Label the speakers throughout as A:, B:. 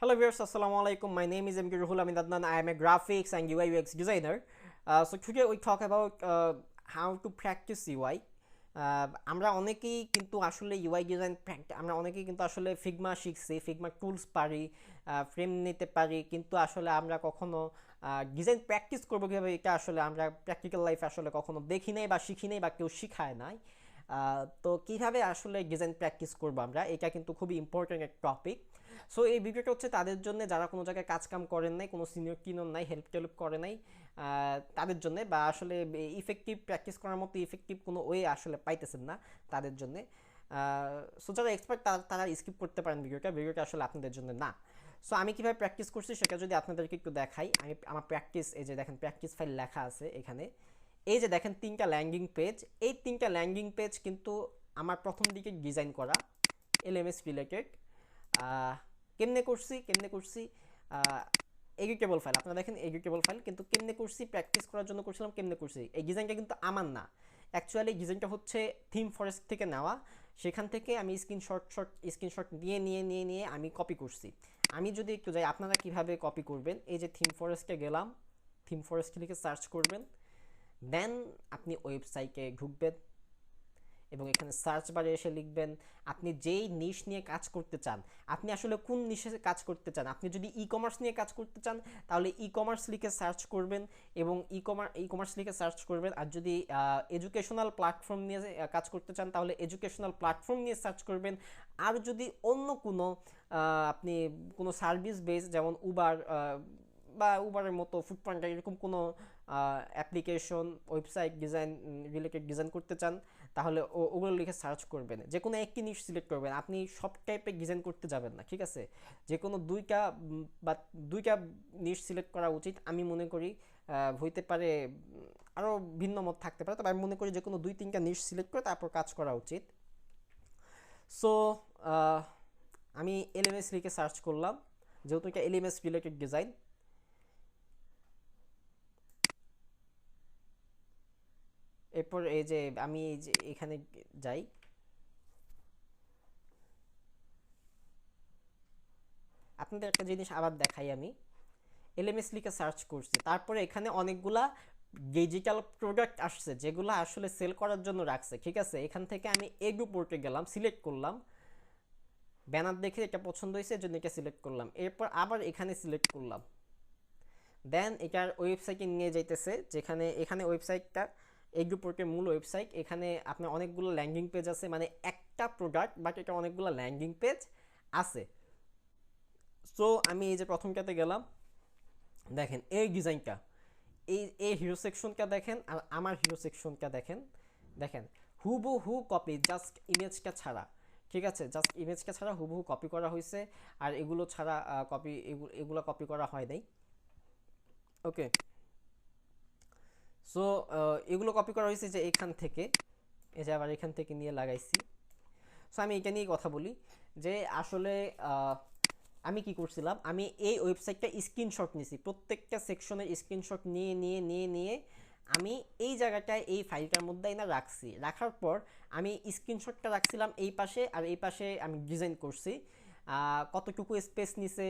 A: Hello viewers, Assalamu alaikum. My name is MK Ruhul Amin Adnan. I am a graphics and UI UX designer. Uh, so today we talk about uh, how to practice UI. Uh, আমরা অনেকেই কিন্তু আসলে UI design আমরা অনেকেই কিন্তু আসলে Figma শিখছি Figma tools পারি ফ্রেম নিতে পারি কিন্তু আসলে আমরা কখনো ডিজাইন প্র্যাকটিস করব কীভাবে এটা আসলে আমরা প্র্যাকটিক্যাল লাইফে আসলে কখনো দেখি নাই বা শিখি নাই বা কেউ শিখায় নাই তো কীভাবে আসলে ডিজাইন প্র্যাকটিস করব আমরা? এটা কিন্তু খুবই ইম্পর্টেন্ট একটা টপিক সো এই ভিডিওটা হচ্ছে তাদের জন্য, যারা কোনো জায়গায় কাজ কাম করেন নাই, কোনো সিনিয়র কিনন নাই হেল্প টেল্প করে নাই তাদের জন্য বা আসলে ইফেক্টিভ প্র্যাকটিস করার মতো ইফেক্টিভ কোনো ওয়ে আসলে পাইতেছেন না তাদের জন্য। সো যারা এক্সপার্ট তারা তারা স্কিপ করতে পারেন ভিডিওটা। ভিডিওটা আসলে আপনাদের জন্য না। সো আমি কীভাবে প্র্যাকটিস করছি সেটা যদি আপনাদেরকে একটু দেখাই। আমি, আমার প্র্যাকটিস এই যে দেখেন প্র্যাকটিস ফাইল লেখা আছে এখানে। এই যে দেখেন তিনটা ল্যাঙ্গিং পেজ এই তিনটা ল্যাঙ্গিং পেজ কিন্তু আমার প্রথম দিকে ডিজাইন করা এলএমএস রিলেটেড কেমনে করছি কেমনে করছি এগ্রিকেবল ফাইল আপনারা দেখেন এগ্রিকেবল ফাইল কিন্তু কেমনে করছি প্র্যাকটিস করার জন্য করছিলাম, কেমনে করছি? এই ডিজাইনটা কিন্তু আমার না। অ্যাকচুয়ালি ডিজাইনটা হচ্ছে থিম ফরেস্ট থেকে নেওয়া। সেখান থেকে আমি স্ক্রিনশট শট স্ক্রিনশট নিয়ে নিয়ে নিয়ে নিয়ে আমি কপি করছি। আমি যদি একটু যাই, আপনারা কীভাবে কপি করবেন? এই যে থিম ফরেস্টে গেলাম থিম ফরেস্ট লিখে সার্চ করবেন। দেন আপনি ওয়েবসাইটে ঢুকবেন এবং এখানে সার্চ বারে এসে লিখবেন, আপনি যেই নিশ নিয়ে কাজ করতে চান, আপনি আসলে কোন নিশে কাজ করতে চান? আপনি যদি ই কমার্স নিয়ে কাজ করতে চান, তাহলে ই কমার্স লিখে সার্চ করবেন এবং ই কমার ই কমার্স লিখে সার্চ করবেন। আর যদি এডুকেশনাল প্ল্যাটফর্ম নিয়ে কাজ করতে চান, তাহলে এডুকেশনাল প্ল্যাটফর্ম নিয়ে সার্চ করবেন। আর যদি অন্য কোনো আপনি কোনো সার্ভিস বেস যেমন উবার বা উবারের মতো ফুডপান্ডা এরকম কোনো application website design related design করতে চান, তাহলে ওগুলো লিখে সার্চ করবেন। যে কোনো একটি নিশ সিলেক্ট করবেন। আপনি সব টাইপের ডিজাইন করতে যাবেন না, ঠিক আছে? যে কোনো দুইটা বা দুইটা নিশ সিলেক্ট করা উচিত। আমি মনে করি হইতে পারে আরও ভিন্ন মত থাকতে পারে। তবে আমি মনে করি যে কোনো দুই, তিনটা নিশ সিলেক্ট করে তারপর কাজ করা উচিত। সো আমি এলএমএস লিখে সার্চ করলাম। যেহেতু এটা এলএমএস রিলেটেড ডিজাইন এরপর এই যে আমি এখানে যাই। আপনাদের একটা জিনিস আবার দেখাই আমি। এলএমএস লিখে সার্চ করছি। তারপরে এখানে অনেকগুলা ডিজিটাল প্রোডাক্ট আসছে, যেগুলো আসলে সেল করার জন্য রাখছে। ঠিক আছে? এখান থেকে আমি এগু পোর্টে গেলাম সিলেক্ট করলাম। ব্যানার দেখে এটা পছন্দ হয়েছে এর জন্য এটা সিলেক্ট করলাম। এরপর আবার এখানে সিলেক্ট করলাম। দেন এটার ওয়েবসাইটে নিয়ে যাইতেছে, যেখানে, এখানে ওয়েবসাইটটা এগ্রোপোর্টের মূল ওয়েবসাইট এখানে আপনার অনেকগুলো ল্যান্ডিং পেজ আছে মানে একটা প্রোডাক্ট বাট এটা অনেকগুলো ল্যান্ডিং পেজ আছে। সো আমি এই যে প্রথমটাতে গেলাম, দেখেন এই ডিজাইনটা এই এই হিরো সেকশনটা দেখেন আর আমার হিরো সেকশনটা দেখেন। দেখেন হুবু হু কপি জাস্ট ইমেজটা ছাড়া, ঠিক আছে? জাস্ট ইমেজটা ছাড়া হুবহু কপি করা হয়েছে, আর এগুলো ছাড়া কপি এগুলো কপি করা হয় নাই। ওকে সো এগুলো কপি করা হয়েছে যে এখান থেকে, এই যে আবার এখান থেকে নিয়ে লাগাইছি। সো আমি এটা নিয়ে কথা বলি যে আসলে আমি কি করছিলাম? আমি এই ওয়েবসাইটটা স্ক্রিনশট নিয়েছি প্রত্যেকটা সেকশনের স্ক্রিনশট নিয়ে নিয়ে নিয়ে নিয়ে আমি এই জায়গাটায় এই ফাইলটার মধ্যে না রাখছি। রাখার পর আমি স্ক্রিনশটটা রাখছিলাম এই পাশে আর এই পাশে আমি ডিজাইন করছি। কতটুকু স্পেস নিছে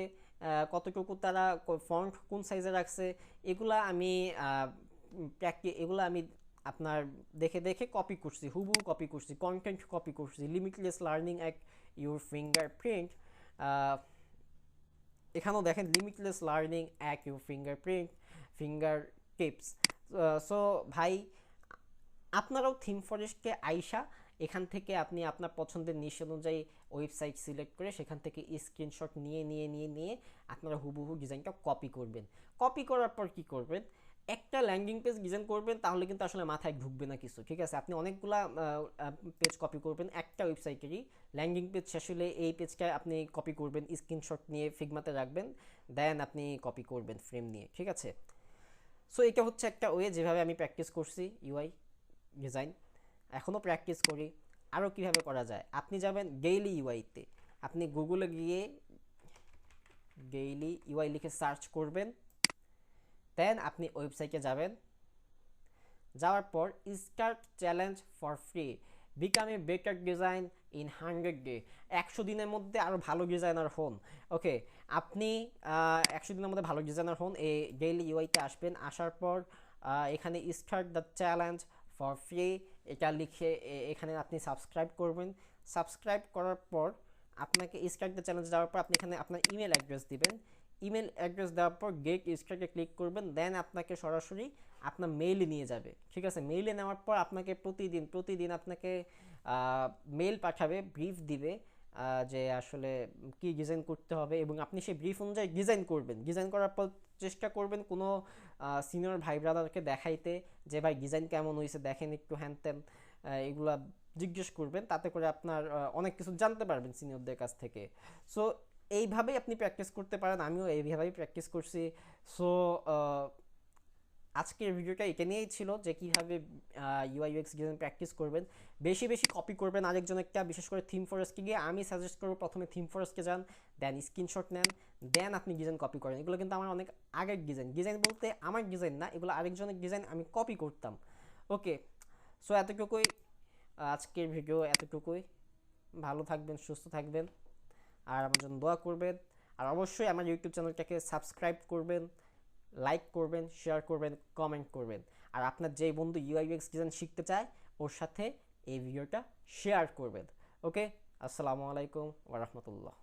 A: কতটুকু তারা ফন্ট কোন সাইজে রাখছে, এগুলা আমি প্র্যাকটি এগুলো আমি আপনার দেখে দেখে কপি করছি হুবু কপি করছি কন্টেন্ট কপি করছি limitless learning at your fingerprint এখানেও দেখেন limitless learning at your fingerprint fingertips so ভাই, আপনারাও থিম ফরেস্টকে আইসা এখান থেকে আপনি আপনার পছন্দের নিশ অনুযায়ী ওয়েবসাইট সিলেক্ট করে সেখান থেকে স্ক্রিনশট নিয়ে নিয়ে নিয়ে নিয়ে আপনারা হুবহু ডিজাইনটা কপি করবেন। কপি করার পর কি করবেন? একটা ল্যান্ডিং পেজ ডিজাইন করবেন, তাহলে কিন্তু আসলে মাথায় ঢুকবে না কিছু, ঠিক আছে? আপনি অনেকগুলা পেজ কপি করবেন, একটা ওয়েবসাইটেরই ল্যান্ডিং পেজ শেষ হলে এই পেজটা আপনি কপি করবেন স্ক্রিনশট নিয়ে ফিগমাতে রাখবেন দেন আপনি কপি করবেন ফ্রেম নিয়ে, ঠিক আছে? সো এটা হচ্ছে একটা ওয়ে যেভাবে আমি প্র্যাকটিস করছি ইউআই ডিজাইন এখনও প্র্যাকটিস করি। আরও কীভাবে করা যায়? আপনি যাবেন গেইলি ইউআইতে আপনি গুগলে গিয়ে গেইলি ইউআই লিখে সার্চ করবেন। দেন আপনি ওয়েবসাইটে যাবেন। যাওয়ার পর start challenge for free. Become a better design in hundred day. একশো দিনের মধ্যে আরও ভালো ডিজাইনার হন। ওকে, আপনি একশো দিনের মধ্যে ভালো ডিজাইনার হন। এই ডেইলি ইউআইতে আসবেন। আসার পর এখানে start the challenge for free. এটা লিখে এখানে আপনি সাবস্ক্রাইব করবেন। সাবস্ক্রাইব করার পর, আপনাকে স্টার্ট দ্য চ্যালেঞ্জ দেওয়ার পর আপনি এখানে আপনার ইমেল অ্যাড্রেস দিবেন। ইমেল অ্যাড্রেস দেওয়ার পর গেট স্টার্টে ক্লিক করবেন, দেন আপনাকে সরাসরি আপনার মেইলে নিয়ে যাবে। ঠিক আছে? মেইলে নেওয়ার পর আপনাকে প্রতিদিন প্রতিদিন আপনাকে মেল পাঠাবে ব্রিফ দিবে যে আসলে কি ডিজাইন করতে হবে এবং আপনি সেই ব্রিফ অনুযায়ী ডিজাইন করবেন। ডিজাইন করার পর চেষ্টা করবেন কোনো সিনিয়র ভাই ব্রাদারকে দেখাইতে যে, ভাই ডিজাইন কেমন হয়েছে দেখেন একটু হ্যান ত্যান এগুলা জিজ্ঞেস করবেন, তাতে করে আপনার অনেক কিছু জানতে পারবেন সিনিয়রদের কাছ থেকে। সো এইভাবেই আপনি প্র্যাকটিস করতে পারেন, আমিও এইভাবেই প্র্যাকটিস করছি। সো আজকের ভিডিওটা এটা নিয়েই ছিল যে কীভাবে ইউআই ইউএক্স ডিজাইন প্র্যাকটিস করবেন। বেশি বেশি কপি করবেন। আরেকজন একটা বিশেষ করে থিম ফরেস্টকে গিয়ে আমি সাজেস্ট করব, প্রথমে থিম ফরেস্টকে যান দেন স্ক্রিনশট নেন দেন আপনি ডিজাইন কপি করেন। এগুলো কিন্তু আমার অনেক আগের ডিজাইন ডিজাইন বলতে আমার ডিজাইন না, এগুলো আরেকজনের ডিজাইন আমি কপি করতাম। ওকে সো এতটুকুই। আজকের ভিডিও এতটুকুই। ভালো থাকবেন, সুস্থ থাকবেন। আর আমার জন্য দোয়া করবেন। আর অবশ্যই আমার ইউটিউব চ্যানেলটাকে সাবস্ক্রাইব করবেন লাইক করবেন শেয়ার করবেন কমেন্ট করবেন। আর আপনার যেই বন্ধু ইউআইএক্স ডিজাইন শিখতে চায়, ওর সাথে এই ভিডিওটা শেয়ার করবেন। ওকে আসসালামু আলাইকুম ওরহমতুল্লাহ